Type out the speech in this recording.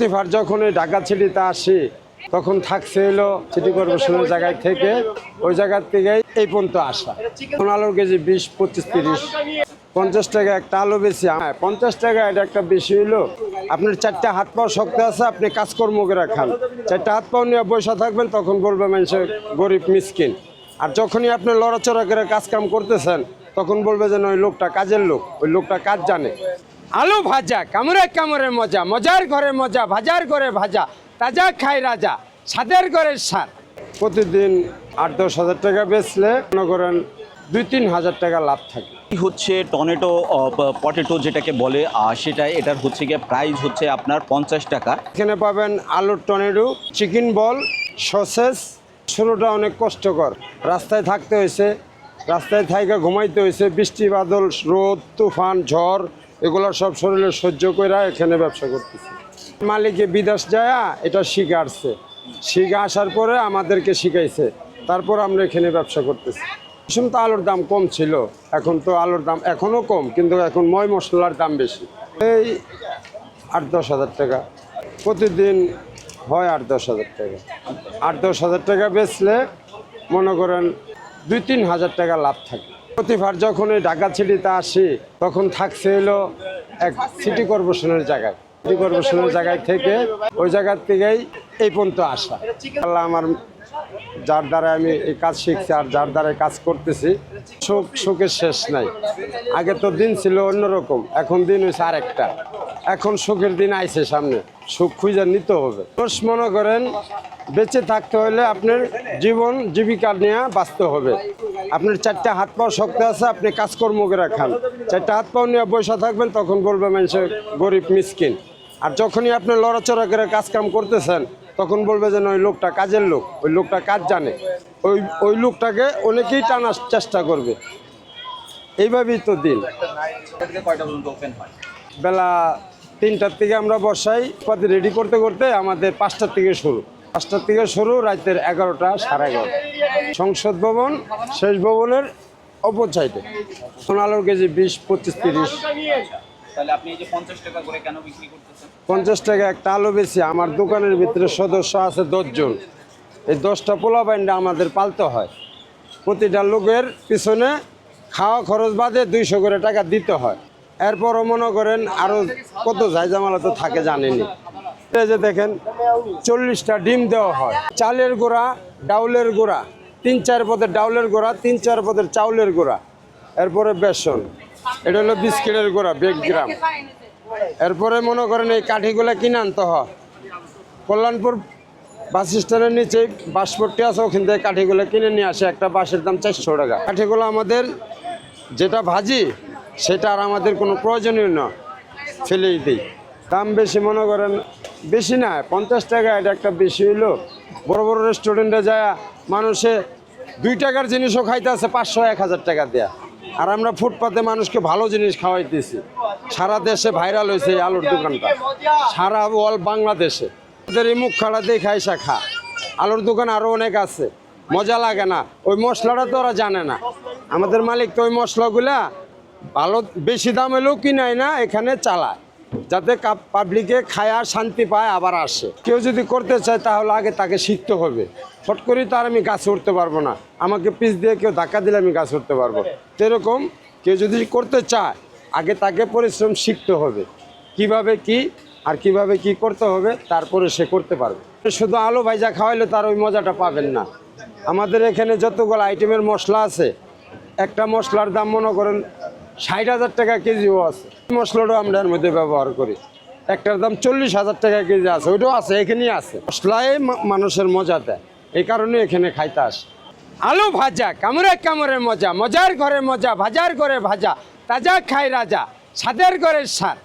প্রতিবার যখন ওই ঢাকা সিটিতে আসি, তখন থাকছে হলো সিটি কর্পোরেশনের জায়গায় থেকে, ওই জায়গার থেকে এই পর্যন্ত আসা। এখন আলুর কেজি বিশ, পঁচিশ, তিরিশ, পঞ্চাশ টাকা একটা আলু বেশি। হ্যাঁ পঞ্চাশ টাকা এটা একটা বেশি হইল। আপনার চারটা হাত পাও শক্ত আছে, আপনি কাজকর্ম করে খান। চারটা হাত পাও নিয়ে বসে থাকবেন, তখন বলবে মানুষের গরিব, মিসকিন। আর যখনই আপনি লড়াচড়া করে কাজকাম করতেছেন, তখন বলবে যেন ওই লোকটা কাজের লোক, ওই লোকটা কাজ জানে। আলু ভাজা কামড়ে কামড়ে মজা মজার ঘরে মজা ভাজার ঘরে ভাজা তাজা খায় রাজা সাদের ঘরে সার প্রতিদিন আট দশ হাজার টাকা বেচলে মনে করেন দুই তিন হাজার টাকা লাভ থাকে। হচ্ছে টমেটো পটেটো যেটাকে বলে সেটা এটার হচ্ছে গিয়ে প্রাইস হচ্ছে আপনার পঞ্চাশ টাকা। এখানে পাবেন আলুর টনেডো চিকেন বল সসেস শুরুটা অনেক কষ্টকর। রাস্তায় থাকতে হয়েছে রাস্তায় থাইকা ঘুমাইতে হয়েছে বৃষ্টি বাদল রোদ তুফান ঝড় এগুলো সব শরীরে সহ্য করে এখানে ব্যবসা করতেছে। মালিকে বিদেশ যায় এটা শিখে আসছে শিখে আসার পরে আমাদেরকে শিখাইছে। তারপর আমরা এখানে ব্যবসা করতেছি। এখন তো আলুর দাম কম ছিল, এখন তো আলুর দাম এখনও কম, কিন্তু এখন ময় মশলার দাম বেশি। এই আট দশ হাজার টাকা। প্রতিদিন হয় আট দশ হাজার টাকা। আট দশ হাজার টাকা বেচলে মনে করেন দুই তিন হাজার টাকা লাভ থাকে। প্রতিবার যখন ওই ঢাকা সিটিতে আসি, তখন থাকছে হলো এক সিটি কর্পোরেশনের জায়গায়। সিটি কর্পোরেশনের জায়গায় থেকে ওই জায়গার থেকেই এই পর্যন্ত আসা। আল্লাহ আমার যার দ্বারা আমি এই কাজ শিখছি আর যার দ্বারা কাজ করতেছি, সুখ, সুখের শেষ নাই। আগে তো দিন ছিল অন্যরকম, এখন দিন হয়েছে আরেকটা। এখন সুখের দিন আইছে সামনে। সুখ খুঁজে নিতে হবে। দোষ মনে করেন, বেঁচে থাকতে হলে আপনার জীবন, জীবিকা নিয়ে বাঁচতে হবে। আপনার চারটা হাত পাও শক্ত আছে, আপনি কাজকর্ম করে খান। চারটা হাত পাও নিয়ে বসে থাকবেন, তখন বলবে মানুষের গরিব, মিসকিন। আর যখনই আপনি লড়াচড়া করে কাজ কাম করতেছেন, তখন বলবে যেন ওই লোকটা কাজের লোক, ওই লোকটা কাজ জানে। ওই ওই লোকটাকে অনেকেই টানার চেষ্টা করবে। এইভাবেই তো দিন। বেলা তিনটার থেকে আমরা বসাই পাতি রেডি করতে করতে আমাদের পাঁচটার থেকে শুরু। পাঁচটার থেকে শুরু রাতের এগারোটা সাড়ে এগারোটা। সংসদ ভবন শেষ ভবনের অপর সাইডে সোনালোর কেজি বিশ পঁচিশ তিরিশ। পঞ্চাশ টাকা একটা আলু বেশি আমার দোকানের ভিতরে সদস্য আছে দশজন এই দশটা পোলা বাইন্ডা আমাদের পালতে হয়। প্রতিটা লোকের পিছনে খাওয়া খরচ বাদে দুইশো করে টাকা দিতে হয়। এরপরও মনে করেন আরও কত জায়জামালা তো থাকে জানেনি এই যে দেখেন, চল্লিশটা ডিম দেওয়া হয়। চালের গোড়া, ডাউলের গোড়া। তিন চার পদের ডাউলের গোড়া, তিন চার পদের চাউলের গোড়া। এরপরে বেসন। এটা হলো বিস্কিটের গোড়া বেগগ্রাম এরপরে মনে করেন এই কাঠিগুলা কিনে আনতে হয়। কল্যাণপুর বাস স্ট্যান্ডের নিচে বাসপট্টি আছে, ওখান থেকে কাঠিগুলো কিনে নিয়ে আসে। একটা বাসের দাম চারশো টাকা। কাঠিগুলো আমাদের যেটা ভাজি সেটা আর আমাদের কোনো প্রয়োজনীয় না। ফেলেই দিই। দাম বেশি মনে করেন, বেশি না, পঞ্চাশ টাকা এটা একটা বেশি হইল। বড় বড় রেস্টুরেন্টে যায়, মানুষে দুই টাকার জিনিসও খাইতে আছে, পাঁচশো, এক হাজার টাকা দেয়া। আর আমরা ফুটপাতে মানুষকে ভালো জিনিস খাওয়াইতেছি। সারা দেশে ভাইরাল হয়েছে এই আলুর দোকানটা। সারা অল বাংলাদেশে। ওদের এই মুখ খাড়া দিয়ে খাইসা খা। আলুর দোকান আরও অনেক আছে। মজা লাগে না। ওই মশলাটা তো ওরা জানে না। আমাদের মালিক তো ওই মশলাগুলা ভালো বেশি দাম এলেও কিনায় না, এখানে চালায়। যাতে পাবলিকে খায়া শান্তি পায়, আবার আসে। কেউ যদি করতে চায়, তাহলে আগে তাকে শিখতে হবে। ফট করেই তার আমি গাছ উঠতে পারব না। আমাকে পিস দিয়ে কেউ ধাক্কা দিলে আমি গাছ উঠতে পারব। সেরকম কেউ যদি করতে চায়, আগে তাকে পরিশ্রম শিখতে হবে। কীভাবে কি আর কীভাবে কি করতে হবে, তারপরে সে করতে পারবে। শুধু আলু ভাইজা খাওয়াইলে তার ওই মজাটা পাবেন না। আমাদের এখানে যতগুলো আইটেমের মশলা আছে, একটা মশলার দাম মনে করেন ষাট হাজার টাকা কেজিও আছে। মশলাটাও আমরা এর মধ্যে ব্যবহার করি। একটার দাম চল্লিশ হাজার টাকা কেজি আছে, ওইটাও আছে, এখানেই আছে। মশলাই মা- মানুষের মজা দেয়, এই কারণে এখানে খাইতে আসে। আলু ভাজা, কামড়ে কামড়ে মজা, মজার ঘরে মজা ভাজার ঘরে ভাজা তাজা খায় রাজা সাদের ঘরের সার